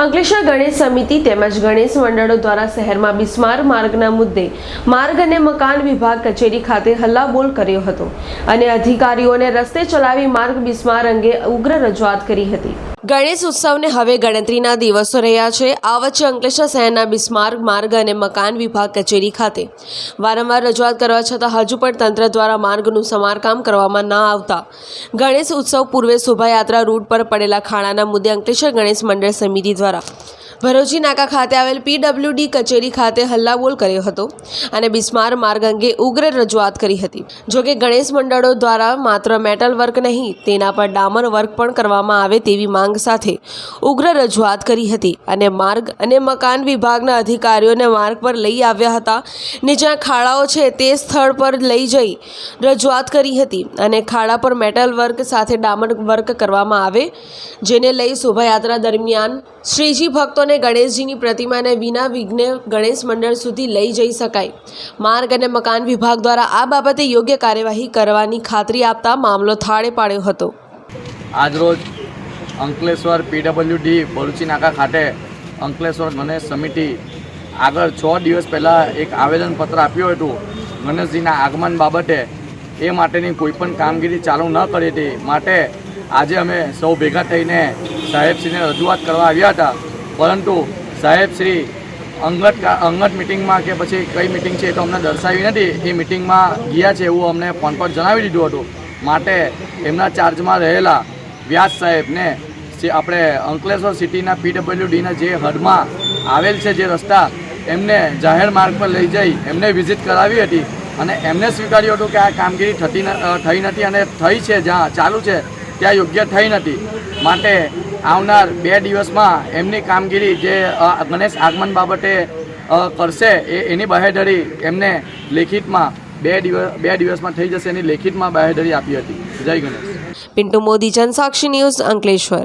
અંકલેશ્વર ગણેશ સમિતિ તેમજ ગણેશ મંડળો દ્વારા શહેરમાં બિસ્માર માર્ગના મુદ્દે માર્ગ અને મકાન વિભાગ કચેરી ખાતે હલ્લાબોલ કર્યો હતો અને અધિકારીઓને રસ્તે ચલાવી માર્ગ બિસ્માર અંગે ઉગ્ર રજૂઆત કરી હતી. ગણેશ ઉત્સવને હવે ગણતરીના દિવસો રહ્યા છે. આ વચ્ચે અંકલેશ્વર શહેરના બિસ્માર્ગ માર્ગ અને મકાન વિભાગ કચેરી ખાતે. વારંવાર રજૂઆત કરવા છતાં હજુ પણ તંત્ર દ્વારા માર્ગનું સમારકામ કરવામાં ન આવતા. ગણેશ ઉત્સવ પૂર્વે શોભાયાત્રા રૂટ પર પડેલા ખાડાના મુદ્દે અંકલેશ્વર ગણેશ મંડળ સમિતિ દ્વારા ભરોજી નાકા ખાતે આવેલ પીડબ્લ્યુડી કચેરી ખાતે હલ્લાબોલ કર્યો હતો અને બિસ્માર માર્ગ અંગે ઉગ્ર રજૂઆત કરી હતી. જોકે ગણેશ મંડળો દ્વારા માત્ર મેટલ વર્ક નહીં, તેના પર ડામર વર્ક પણ કરવામાં આવે તેવી માંગ સાથે ઉગ્ર રજૂઆત કરી હતી અને માર્ગ અને મકાન વિભાગના અધિકારીઓને માર્ગ પર લઈ આવ્યા હતા ને જ્યાં ખાડાઓ છે તે સ્થળ પર લઈ જઈ રજૂઆત કરી હતી અને ખાડા પર મેટલ વર્ક સાથે ડામર વર્ક કરવામાં આવે, જેને લઈ શોભાયાત્રા દરમિયાન શ્રીજી ભક્તોને ગણેશજીની પ્રતિમાને વિના વિઘ્ને ગણેશ મંડળ સુધી લઈ જઈ શકાય. માર્ગ અને મકાન વિભાગ દ્વારા આ બાબતે યોગ્ય કાર્યવાહી કરવાની ખાતરી આપતા મામલો થાળે પાડ્યો હતો. આજરોજ અંકલેશ્વર પીડબ્લ્યુડી બલુચી નાકા ખાતે અંકલેશ્વર ગણેશ સમિતિ આગળ છ દિવસ પહેલાં એક આવેદનપત્ર આપ્યું હતું ગણેશજીના આગમન બાબતે. એ માટેની કોઈપણ કામગીરી ચાલુ ન કરી હતી. માટે આજે અમે સૌ ભેગા થઈને સાહેબશ્રીને રજૂઆત કરવા આવ્યા હતા. પરંતુ સાહેબ શ્રી અંગત અંગત મિટિંગમાં કે પછી કઈ મિટિંગ છે એ તો અમને દર્શાવી નથી. એ મિટિંગમાં ગયા છે એવું અમને ફોન પર જણાવી દીધું હતું. માટે એમના ચાર્જમાં રહેલા વ્યાસ સાહેબને આપણે અંકલેશ્વર સિટીના પીડબ્લ્યુડીના જે હદમાં આવેલ છે જે રસ્તા, એમને જાહેર માર્ગ પર લઈ જઈ એમને વિઝિટ કરાવી હતી અને એમને સ્વીકાર્યું હતું કે આ કામગીરી થતી થઈ નથી અને થઈ છે, જ્યાં ચાલુ છે, ત્યાં યોગ્ય થઈ નથી. માટે આવનાર બે દિવસમાં એમની કામગીરી જે ગણેશ આગમન બાબતે કરશે એ, એની બાહેધરી એમને લેખિતમાં બે દિવસ, બે દિવસમાં થઈ જશે એની લેખિતમાં બાહેધરી આપી હતી. જય ગણેશ. પિન્ટુ મોદી, જનસાક્ષી ન્યૂઝ અંકલેશ્વર.